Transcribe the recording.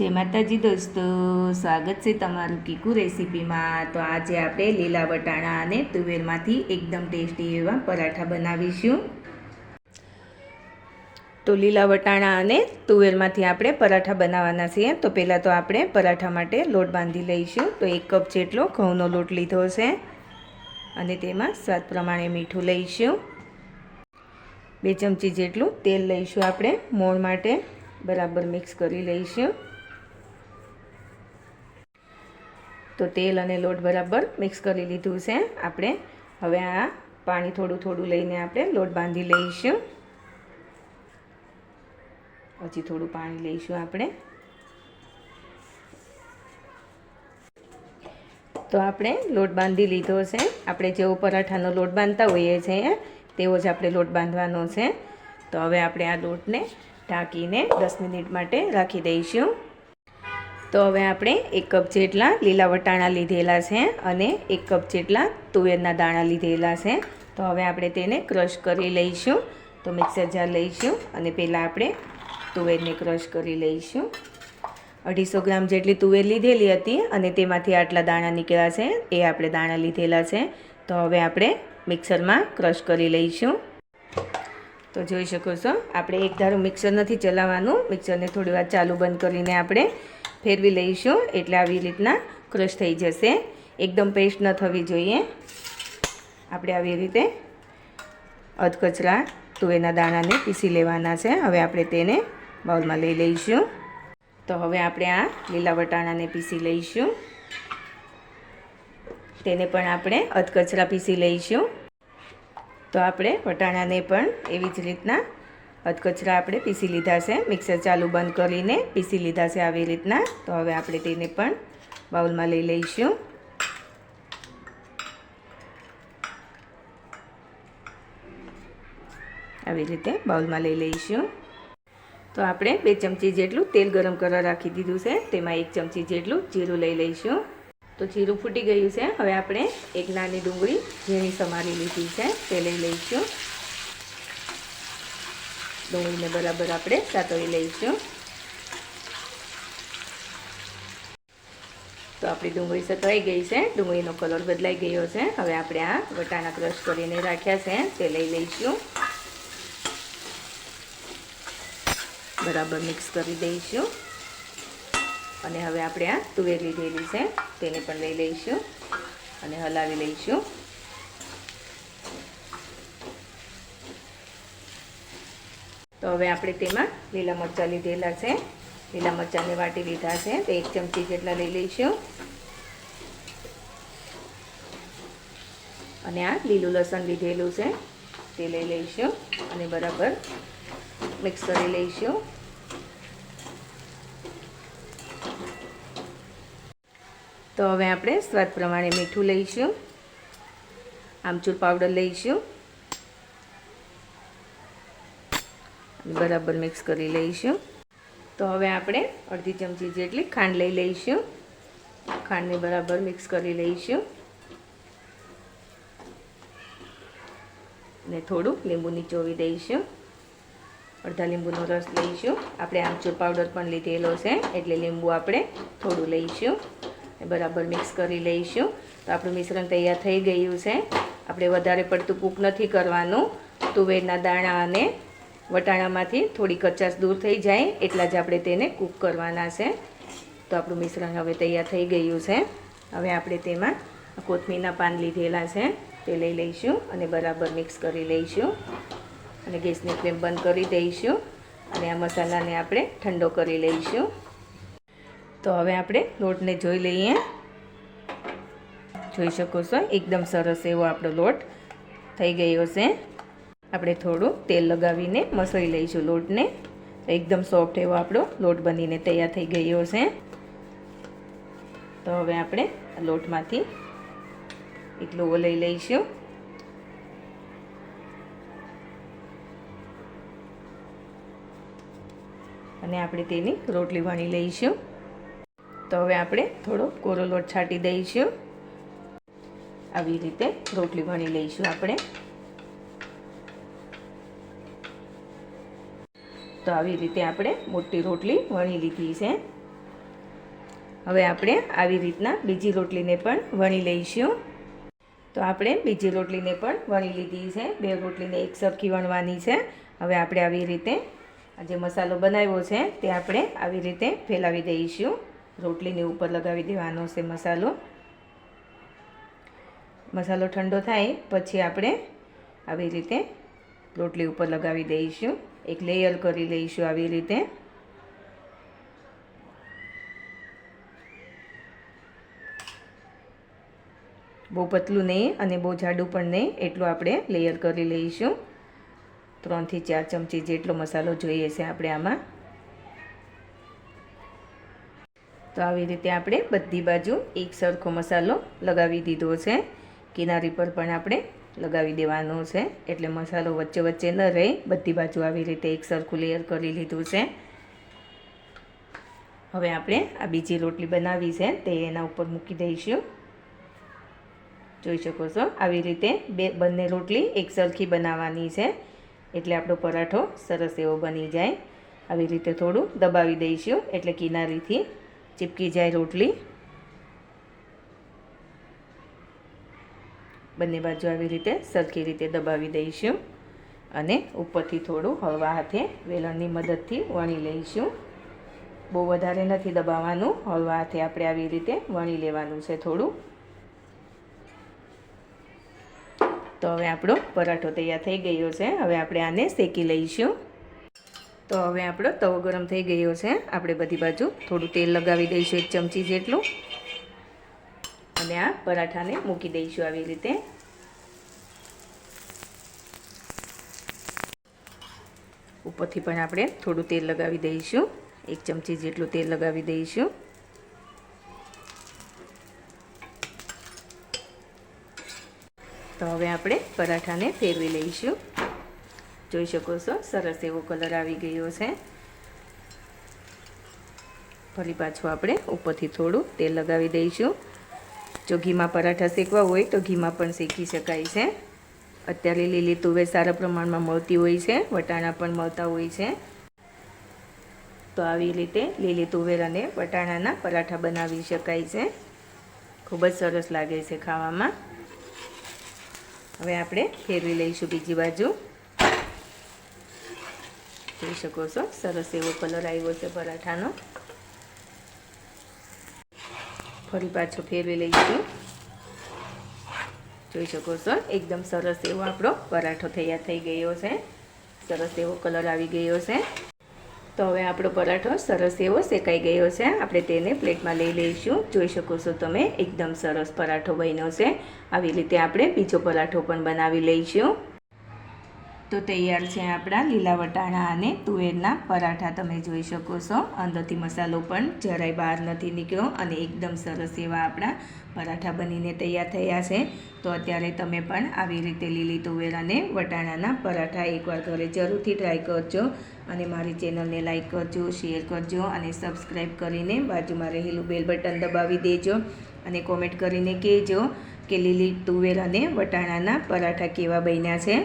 જય માતાજી દોસ્તો, સ્વાગત છે તમારું કીકુ રેસીપીમાં. તો આજે આપણે લીલા વટાણા અને તુવેરમાંથી એકદમ ટેસ્ટી એવા પરાઠા બનાવીશું. તો લીલા વટાણા અને તુવેરમાંથી આપણે પરાઠા બનાવવાના છીએ. તો પહેલાં તો આપણે પરાઠા માટે લોટ બાંધી લઈશું. તો એક કપ જેટલો ઘઉંનો લોટ લીધો છે. અને તેમાં સ્વાદ પ્રમાણે મીઠું લઈશું. બે ચમચી જેટલું તેલ લઈશું આપણે. મોણ માટે બરાબર મિક્સ કરી લઈશું. તો તેલ અને લોટ બરાબર મિક્સ કરી લીધું છે. આપણે હવે આ પાણી થોડું થોડું લઈને આપણે લોટ બાંધી લઈશું. પછી થોડું પાણી લઈશું આપણે. તો આપણે લોટ બાંધી લીધો છે. આપણે જેવો પરાઠાનો લોટ બાંધતા હોઈએ છીએ, તેવો જ આપણે લોટ બાંધવાનો છે. તો હવે આપણે આ લોટને ઢાંકીને દસ મિનિટ માટે રાખી દઈશું. તો હવે આપણે એક કપ જેટલા લીલા વટાણા લીધેલા છે અને એક કપ જેટલા તુવેરના દાણા લીધેલા છે. તો હવે આપણે તેને ક્રશ કરી લઈશું. તો મિક્સર જાર લઈશું અને પહેલાં આપણે તુવેરને ક્રશ કરી લઈશું. અઢીસો ગ્રામ જેટલી તુવેર લીધેલી હતી અને તેમાંથી આટલા દાણા નીકળ્યા છે. એ આપણે દાણા લીધેલા છે. તો હવે આપણે મિક્સરમાં ક્રશ કરી લઈશું. તો જોઈ શકો છો, આપણે એક ધારું મિક્સર નથી ચલાવવાનું. મિક્સરને થોડી વાર ચાલુ બંધ કરીને આપણે ફેરવી લઈશું એટલે આવી રીતના ક્રશ થઈ જશે. એકદમ પેસ્ટ ન થવી જોઈએ. આપણે આવી રીતે અધકચરા તુવેરના દાણાને પીસી લેવાના છે. હવે આપણે તેને બાઉલમાં લઈ લઈશું. તો હવે આપણે આ લીલા વટાણાને પીસી લઈશું. તેને પણ આપણે અધકચરા પીસી લઈશું. તો આપણે વટાણાને પણ એવી જ રીતના અધકચરા આપણે પીસી લીધા છે. મિક્સર ચાલુ બંધ કરીને પીસી લીધા છે આવી રીતના. તો હવે આપણે તેને પણ બાઉલમાં લઈ લઈશું. આવી રીતે બાઉલમાં લઈ લઈશું. તો આપણે બે ચમચી જેટલું તેલ ગરમ કરવા રાખી દીધું છે. તેમાં એક ચમચી જેટલું જીરું લઈ લઈશું. તો જીરું ફૂટી ગયું છે. હવે આપણે એક નાની ડુંગળી ઝીણી સમારી લીધી છે. તે લઈ લઈશું. ડુંગળીને બરાબર આપણે સાતળી લઈશું. તો આપણી ડુંગળી સતવાઈ ગઈ છે. ડુંગળીનો કલર બદલાઈ ગયો છે. હવે આપણે આ વટાણા ક્રશ કરીને રાખ્યા છે. તે લઈ લઈશું. બરાબર મિક્સ કરી દઈશું. અને હવે આપણે આ તુવેર લીધેલી છે, તેને પણ લઈ લઈશું. અને હલાવી લઈશું. તો હવે આપણે તેમાં લીલા મરચાં લીધેલા છે. લીલા મરચાંને વાટી લીધા છે. તો એક ચમચી જેટલા લઈ લઈશું. અને આ લીલું લસણ લીધેલું છે. તે લઈ લઈશું અને બરાબર મિક્સ કરી લઈશું. તો હવે આપણે સ્વાદ પ્રમાણે મીઠું લઈશું. આમચૂર પાવડર લઈશું. બરાબર મિક્સ કરી લઈશું. તો હવે આપણે અડધી ચમચી જેટલી ખાંડ લઈ લઈશું. ખાંડને બરાબર મિક્સ કરી લઈશું. ને થોડું લીંબુ નીચોવી દઈશું. અડધા લીંબુનો રસ લઈશું. આપણે આમચૂર પાવડર પણ લીધેલો છે, એટલે લીંબુ આપણે થોડું લઈશું. બરાબર મિક્સ કરી લઈશું. તો આપણું મિશ્રણ તૈયાર થઈ ગયું છે. આપણે વધારે પડતું કૂક નથી કરવાનું. તુવેરના દાણા અને વટાણામાંથી થોડી કચાશ દૂર થઈ જાય એટલા જ આપણે તેને કૂક કરવાના છે. તો આપણું મિશ્રણ હવે તૈયાર થઈ ગયું છે. હવે આપણે તેમાં કોથમીરના પાન લીધેલા છે. તે લઈ લઈશું અને બરાબર મિક્સ કરી લઈશું. અને ગેસની ફ્લેમ બંધ કરી દઈશું. અને આ મસાલાને આપણે ઠંડો કરી લઈશું. તો હવે આપણે લોટને જોઈ લઈએ. જોઈ શકો છો? એકદમ સરસ એવો આપણો લોટ થઈ ગયો છે. આપણે થોડું તેલ લગાવીને મસળી લઈશું લોટને. એકદમ સોફ્ટ એવો આપણો લોટ બનીને તૈયાર થઈ ગયો છે. તો હવે આપણે લોટમાંથી એક લોવો લઈ લઈશું. અને આપણે તેની રોટલી વણી લઈશું. તો હવે આપણે થોડો કોરો લોટ છાંટી દઈશું. આવી રીતે રોટલી વણી લઈશું આપણે. તો આવી રીતે આપણે મોટી રોટલી વણી લીધી છે. હવે આપણે આવી રીતના બીજી રોટલીને પણ વણી લઈશું. તો આપણે બીજી રોટલીને પણ વણી લીધી છે. બે રોટલીને એક સરખી વણવાની છે. હવે આપણે આવી રીતે જે મસાલો બનાવ્યો છે તે આપણે આવી રીતે ફેલાવી દઈશું. રોટલીની ઉપર લગાવી દેવાનો છે મસાલો. મસાલો ઠંડો થાય પછી આપણે આવી રીતે રોટલી ઉપર લગાવી દઈશું. એક લેયર કરી લઈશું આવી રીતે. બહુ પતલું નહીં અને બહુ જાડું પણ નહીં, એટલું આપણે લેયર કરી લઈશું. ત્રણથી ચાર ચમચી જેટલો મસાલો જોઈએ છે આપણે આમાં. તો આવી રીતે આપણે બધી બાજુ એક સરખો મસાલો લગાવી દીધો છે. કિનારી પર પણ આપણે લગાવી દેવાનો છે. એટલે મસાલો વચ્ચે વચ્ચે ન રહે. બધી બાજુ આવી રીતે એક સરખું લેયર કરી લીધું છે. હવે આપણે આ બીજી રોટલી બનાવી છે. તે એના ઉપર મૂકી દઈશું. જોઈ શકો છો, આવી રીતે બે બંને રોટલી એક સરખી બનાવવાની છે. એટલે આપણો પરાઠો સરસ એવો બની જાય. આવી રીતે થોડું દબાવી દઈશું. એટલે કિનારીથી ચીપકી જાય રોટલી. બંને બાજુ આવી રીતે સરખી રીતે દબાવી દઈશું અને ઉપરથી થોડું હળવા હાથે વેલણની મદદથી વણી લઈશું. બહુ વધારે નથી દબાવવાનું, હળવા હાથે આપણે આવી રીતે વણી લેવાનું છે થોડું. તો હવે આપણો પરાઠો તૈયાર થઈ ગયો છે, હવે આપણે આને શેકી લઈશું. તો હવે આપણો તવો ગરમ થઈ ગયો છે, આપણે બધી બાજુ થોડું તેલ લગાવી દઈશું, એક ચમચી જેટલું. અને આ પરાઠાને મૂકી દઈશું આવી રીતે. ઉપરથી પણ આપણે થોડું તેલ લગાવી દઈશું. એક ચમચી જેટલું તેલ લગાવી દઈશું. તો હવે આપણે પરાઠાને ફેરવી લઈશું. જોઈ શકો છો, સરસ એવો કલર આવી ગયો છે. ફરી પાછું આપણે ઉપરથી થોડું તેલ લગાવી દઈશું. જો ઘીમાં પરાઠા શેકવા હોય તો ઘીમાં પણ શેકી શકાય છે. અત્યારે લીલી તુવેર સારા પ્રમાણમાં મળતી હોય છે, વટાણા પણ મળતા હોય છે. તો આવી રીતે લીલી તુવેર અને વટાણાના પરાઠા બનાવી શકાય છે. ખૂબ જ સરસ લાગે છે ખાવામાં. હવે આપણે ફેરવી લઈશું બીજી બાજુ. જોઈ શકો છો, સરસ એવો કલર આવ્યો છે પરાઠાનો. ફરી પાછો ફેરવી લઈશું. જોઈ શકો છો, એકદમ સરસ એવો આપણો પરાઠો તૈયાર થઈ ગયો છે. સરસ એવો કલર આવી ગયો છે. તો હવે આપણો પરાઠો સરસ એવો શેકાઈ ગયો છે. આપણે તેને પ્લેટમાં લઈ લઈશું. જોઈ શકો છો તમે, એકદમ સરસ પરાઠો બન્યો છે. આવી રીતે આપણે બીજો પરાઠો પણ બનાવી લઈશું. તો તૈયાર છે આપણા લીલા વટાણા અને તુવેરના પરાઠા. તમે જોઈ શકો છો, અંદરથી મસાલો પણ જરાય બહાર નથી નીકળ્યો અને એકદમ સરસ એવા આપણા પરાઠા બનીને તૈયાર થયા છે. તો અત્યારે તમે પણ આવી રીતે લીલી તુવેર અને વટાણાના પરાઠા એકવાર ઘરે જરૂરથી ટ્રાય કરજો અને મારી ચેનલને લાઇક કરજો શેર કરજો અને સબસ્ક્રાઈબ કરીને બાજુમાં રહેલું બેલ બટન દબાવી દેજો અને કોમેન્ટ કરીને કહેજો કે લીલી તુવેર અને વટાણાના પરાઠા કેવા બન્યા છે.